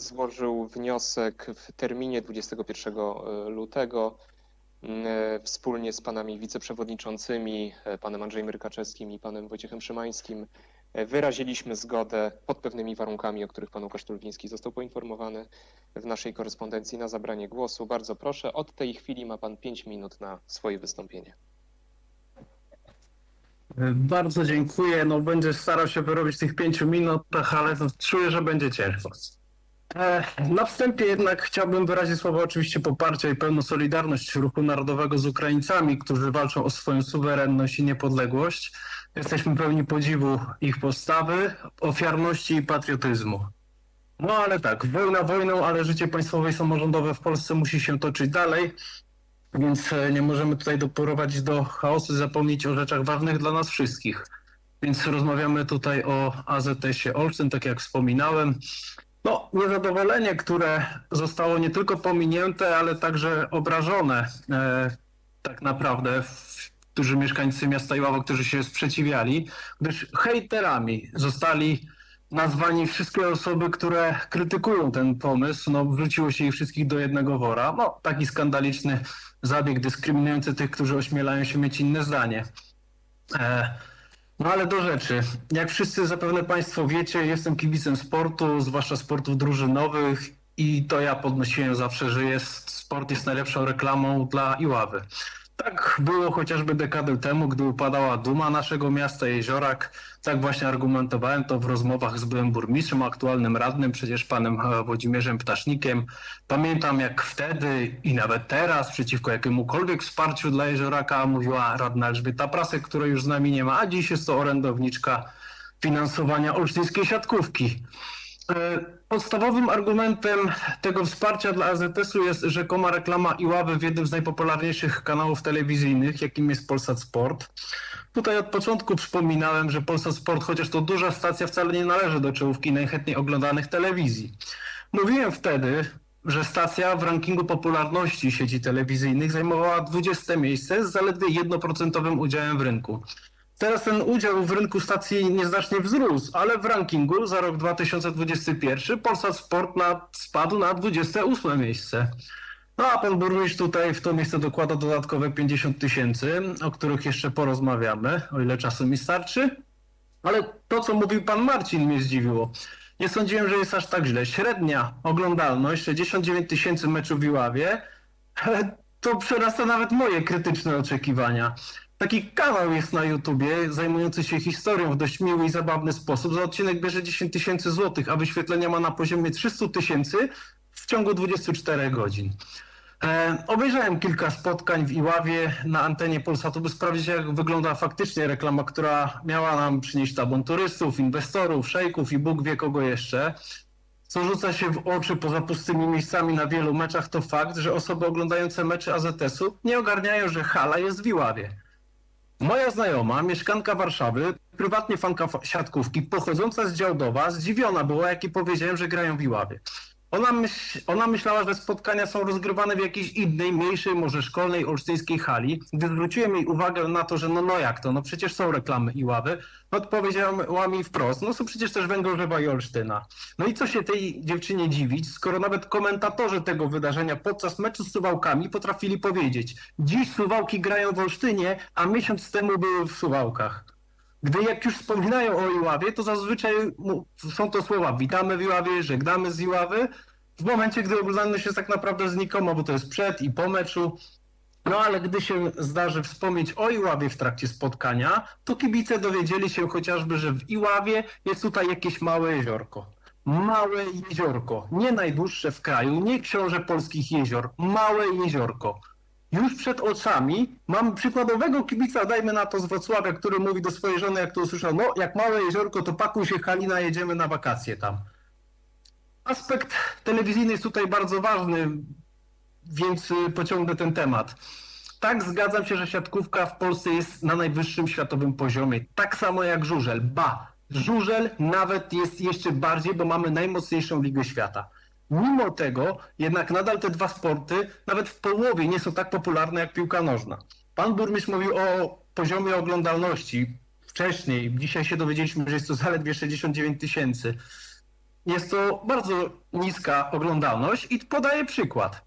złożył wniosek w terminie 21 lutego e, wspólnie z panami wiceprzewodniczącymi, e, panem Andrzejem Rykaczewskim i panem Wojciechem Szymańskim. e, Wyraziliśmy zgodę pod pewnymi warunkami, o których pan Łukasz został poinformowany w naszej korespondencji na zabranie głosu. Bardzo proszę, od tej chwili ma pan 5 minut na swoje wystąpienie. Bardzo dziękuję. No, będę starał się wyrobić tych pięciu minutach, ale czuję, że będzie ciężko. E, Na wstępie jednak chciałbym wyrazić słowa oczywiście poparcia i pełną solidarność ruchu narodowego z Ukraińcami, którzy walczą o swoją suwerenność i niepodległość. Jesteśmy pełni podziwu ich postawy, ofiarności i patriotyzmu. No ale tak, wojna wojną, ale życie państwowe i samorządowe w Polsce musi się toczyć dalej. Więc e, nie możemy tutaj doprowadzić do chaosu i zapomnieć o rzeczach ważnych dla nas wszystkich. Więc rozmawiamy tutaj o AZS-ie Olsztyn, tak jak wspominałem. No, niezadowolenie, które zostało nie tylko pominięte, ale także obrażone e, tak naprawdę, którzy mieszkańcy miasta Iława, którzy się sprzeciwiali, gdyż hejterami zostali nazwani wszystkie osoby, które krytykują ten pomysł. No, wrzuciło się ich wszystkich do jednego wora. No, taki skandaliczny zabieg dyskryminujący tych, którzy ośmielają się mieć inne zdanie. E, no ale do rzeczy. Jak wszyscy zapewne Państwo wiecie, jestem kibicem sportu, zwłaszcza sportów drużynowych i to ja podnosiłem zawsze, że jest, sport jest najlepszą reklamą dla Iławy. Tak było chociażby dekadę temu, gdy upadała duma naszego miasta, Jeziorak. Tak właśnie argumentowałem to w rozmowach z byłym burmistrzem, aktualnym radnym, przecież panem Włodzimierzem Ptasznikiem. Pamiętam jak wtedy i nawet teraz przeciwko jakiemukolwiek wsparciu dla Jezioraka mówiła radna Elżbieta Prasek, której już z nami nie ma, a dziś jest to orędowniczka finansowania olsztyńskiej siatkówki. E, Podstawowym argumentem tego wsparcia dla AZS-u jest rzekoma reklama Iławy w jednym z najpopularniejszych kanałów telewizyjnych, jakim jest Polsat Sport. Tutaj od początku przypominałem, że Polsat Sport, chociaż to duża stacja, wcale nie należy do czołówki najchętniej oglądanych telewizji. Mówiłem wtedy, że stacja w rankingu popularności sieci telewizyjnych zajmowała 20 miejsce z zaledwie 1% udziałem w rynku. Teraz ten udział w rynku stacji nieznacznie wzrósł, ale w rankingu za rok 2021 Polsat Sport na, spadł na 28 miejsce. No a pan burmistrz tutaj w to miejsce dokłada dodatkowe 50 tysięcy, o których jeszcze porozmawiamy, o ile czasu mi starczy. Ale to, co mówił pan Marcin, mnie zdziwiło. Nie sądziłem, że jest aż tak źle. Średnia oglądalność 69 tysięcy meczów w Iławie to przerasta nawet moje krytyczne oczekiwania. Taki kanał jest na YouTubie zajmujący się historią w dość miły i zabawny sposób. Za odcinek bierze 10 tysięcy złotych, a wyświetlenia ma na poziomie 300 tysięcy w ciągu 24 godzin. E, obejrzałem kilka spotkań w Iławie na antenie Polsatu, by sprawdzić, jak wygląda faktycznie reklama, która miała nam przynieść tabun turystów, inwestorów, szejków i Bóg wie kogo jeszcze. Co rzuca się w oczy poza pustymi miejscami na wielu meczach, to fakt, że osoby oglądające mecze AZS-u nie ogarniają, że hala jest w Iławie. Moja znajoma, mieszkanka Warszawy, prywatnie fanka fa- siatkówki, pochodząca z Działdowa, zdziwiona była, jak jej powiedziałem, że grają w Iławie. Ona, myśl, ona myślała, że spotkania są rozgrywane w jakiejś innej, mniejszej, może szkolnej, olsztyńskiej hali. Gdy zwróciłem jej uwagę na to, że no, no jak to, no przecież są reklamy Iławy, no odpowiedziała mi wprost, no są przecież też Węgorzewa i Olsztyna. No i co się tej dziewczynie dziwić, skoro nawet komentatorzy tego wydarzenia podczas meczu z Suwałkami potrafili powiedzieć, dziś Suwałki grają w Olsztynie, a miesiąc temu były w Suwałkach. Gdy jak już wspominają o Iławie, to zazwyczaj są to słowa witamy w Iławie, żegnamy z Iławy, w momencie, gdy oglądalność jest tak naprawdę znikoma, bo to jest przed i po meczu. No ale gdy się zdarzy wspomnieć o Iławie w trakcie spotkania, to kibice dowiedzieli się chociażby, że w Iławie jest tutaj jakieś małe jeziorko. Małe jeziorko, nie najdłuższe w kraju, nie książę polskich jezior, małe jeziorko. Już przed oczami mam przykładowego kibica, dajmy na to z Wrocławia, który mówi do swojej żony, jak to usłyszał, no jak małe jeziorko, to pakuj się Halina, jedziemy na wakacje tam. Aspekt telewizyjny jest tutaj bardzo ważny, więc y, pociągnę ten temat. Tak, zgadzam się, że siatkówka w Polsce jest na najwyższym światowym poziomie. Tak samo jak żużel. Ba, żużel nawet jest jeszcze bardziej, bo mamy najmocniejszą ligę świata. Mimo tego, jednak nadal te dwa sporty, nawet w połowie, nie są tak popularne jak piłka nożna. Pan burmistrz mówił o poziomie oglądalności wcześniej. Dzisiaj się dowiedzieliśmy, że jest to zaledwie 69 tysięcy. jest to bardzo niska oglądalność i podaję przykład.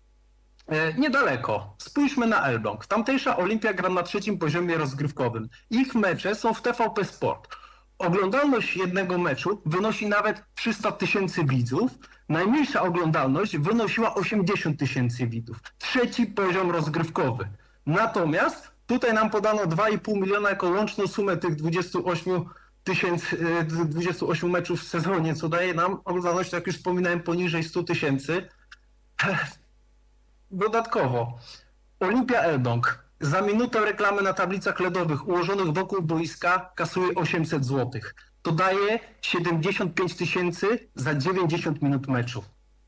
E, Niedaleko. Spójrzmy na Elbląg. Tamtejsza Olimpia gra na trzecim poziomie rozgrywkowym. Ich mecze są w TVP Sport. Oglądalność jednego meczu wynosi nawet 300 tysięcy widzów. Najmniejsza oglądalność wynosiła 80 tysięcy widzów. Trzeci poziom rozgrywkowy. Natomiast tutaj nam podano 2,5 miliona jako łączną sumę tych 28 tysięcy, e, 28 meczów w sezonie, co daje nam oglądalność, jak już wspominałem, poniżej 100 tysięcy. Dodatkowo, Olimpia Elbląg za minutę reklamy na tablicach LEDowych ułożonych wokół boiska kasuje 800 zł. To daje 75 tysięcy za 90 minut meczu.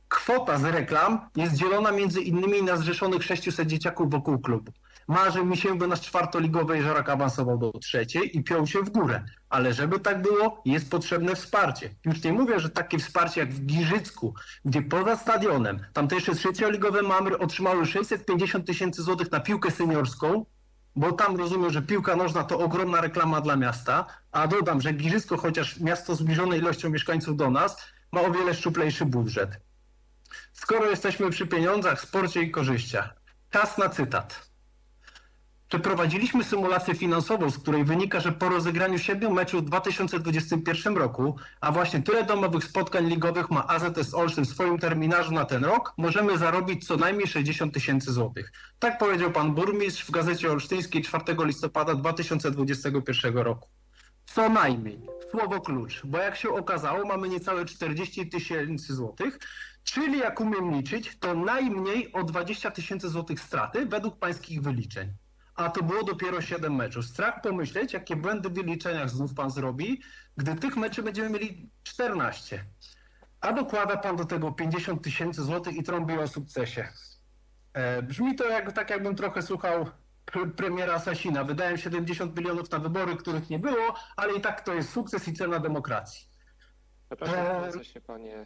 Kwota z reklam jest dzielona między innymi na zrzeszonych 600 dzieciaków wokół klubu. Marzy mi się, by nasz czwartoligowy Jeżorak awansował do trzeciej i piął się w górę. Ale żeby tak było, jest potrzebne wsparcie. Już nie mówię, że takie wsparcie jak w Giżycku, gdzie poza stadionem tamtejsze trzecioligowe mamry otrzymały 650 tysięcy złotych na piłkę seniorską, bo tam rozumiem, że piłka nożna to ogromna reklama dla miasta, a dodam, że Giżycko, chociaż miasto zbliżone ilością mieszkańców do nas, ma o wiele szczuplejszy budżet. Skoro jesteśmy przy pieniądzach, sporcie i korzyściach, czas na cytat. Przeprowadziliśmy symulację finansową, z której wynika, że po rozegraniu siedmiu meczów w 2021 roku, a właśnie tyle domowych spotkań ligowych ma AZS Olsztyn w swoim terminarzu na ten rok, możemy zarobić co najmniej 60 tysięcy złotych. Tak powiedział pan burmistrz w Gazecie Olsztyńskiej 4 listopada 2021 roku. Co najmniej. Słowo klucz, bo jak się okazało, mamy niecałe 40 tysięcy złotych, czyli jak umiem liczyć, to najmniej o 20 tysięcy złotych straty według pańskich wyliczeń. A to było dopiero 7 meczów. Strach pomyśleć, jakie błędy w wyliczeniach znów pan zrobi, gdy tych meczy będziemy mieli 14. A dokłada pan do tego 50 tysięcy złotych i trąbi o sukcesie. E, brzmi to jak, tak, jakbym trochę słuchał pr- premiera Sasina. Wydałem 70 milionów na wybory, których nie było, ale i tak to jest sukces i cena demokracji. Przepraszam, wtrącę się panie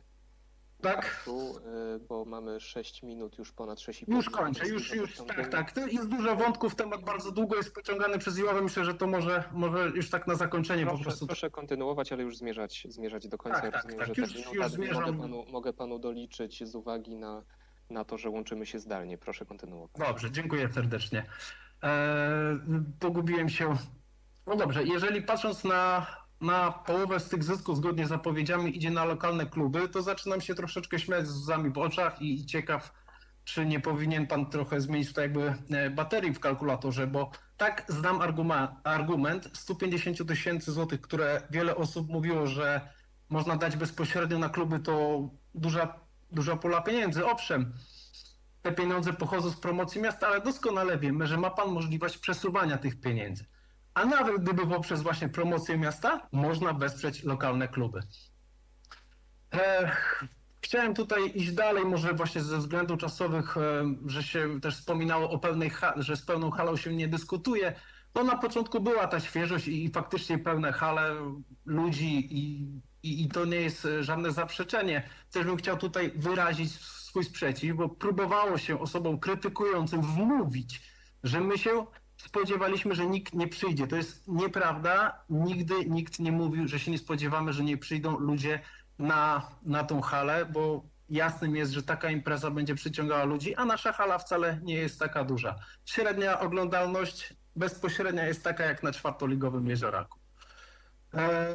Tak? tu, y, bo mamy 6 minut, już ponad 6,5 Już minut kończę, już, już, tak, tak. To jest dużo wątków, temat bardzo długo jest pociągany przez Iławę. Myślę, że to może, może już tak na zakończenie po Proszę, prostu. proszę kontynuować, ale już zmierzać, zmierzać do końca. Tak, Ja tak, rozumiem, tak. że Już- te już zmierzam. mogę panu, mogę panu doliczyć z uwagi na, na to, że łączymy się zdalnie. Proszę kontynuować. Dobrze, dziękuję serdecznie. Eee, pogubiłem się. No dobrze, jeżeli patrząc na, na połowę z tych zysków zgodnie z zapowiedziami idzie na lokalne kluby, to zaczynam się troszeczkę śmiać z łzami w oczach i, i ciekaw, czy nie powinien pan trochę zmienić tutaj jakby e, baterii w kalkulatorze, bo tak znam argument, argument 150 tysięcy złotych, które wiele osób mówiło, że można dać bezpośrednio na kluby, to duża, duża pula pieniędzy. Owszem, te pieniądze pochodzą z promocji miasta, ale doskonale wiemy, że ma pan możliwość przesuwania tych pieniędzy. A nawet gdyby poprzez właśnie promocję miasta, można wesprzeć lokalne kluby. E, chciałem tutaj iść dalej, może właśnie ze względów czasowych, e, że się też wspominało o pełnej, że z pełną halą się nie dyskutuje. No na początku była ta świeżość i, i faktycznie pełne hale ludzi i, i, i to nie jest e, żadne zaprzeczenie. Też bym chciał tutaj wyrazić swój sprzeciw, bo próbowało się osobom krytykującym wmówić, że my się spodziewaliśmy, że nikt nie przyjdzie. To jest nieprawda. Nigdy nikt nie mówił, że się nie spodziewamy, że nie przyjdą ludzie na, na tą halę, bo jasnym jest, że taka impreza będzie przyciągała ludzi, a nasza hala wcale nie jest taka duża. Średnia oglądalność bezpośrednia jest taka jak na czwartoligowym Jezioraku. E,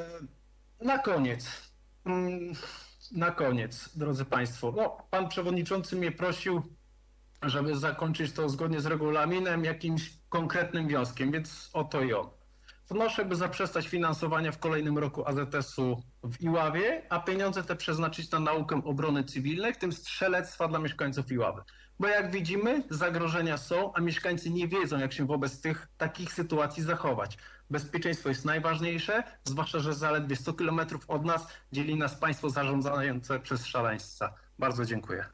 na koniec. Mm, Na koniec, drodzy Państwo. No, pan przewodniczący mnie prosił, żeby zakończyć to zgodnie z regulaminem jakimś konkretnym wnioskiem, więc oto i on. Wnoszę, by zaprzestać finansowania w kolejnym roku AZS-u w Iławie, a pieniądze te przeznaczyć na naukę obrony cywilnej, w tym strzelectwa dla mieszkańców Iławy. Bo jak widzimy, zagrożenia są, a mieszkańcy nie wiedzą, jak się wobec tych takich sytuacji zachować. Bezpieczeństwo jest najważniejsze, zwłaszcza, że zaledwie 100 kilometrów od nas dzieli nas państwo zarządzające przez szaleńca. Bardzo dziękuję.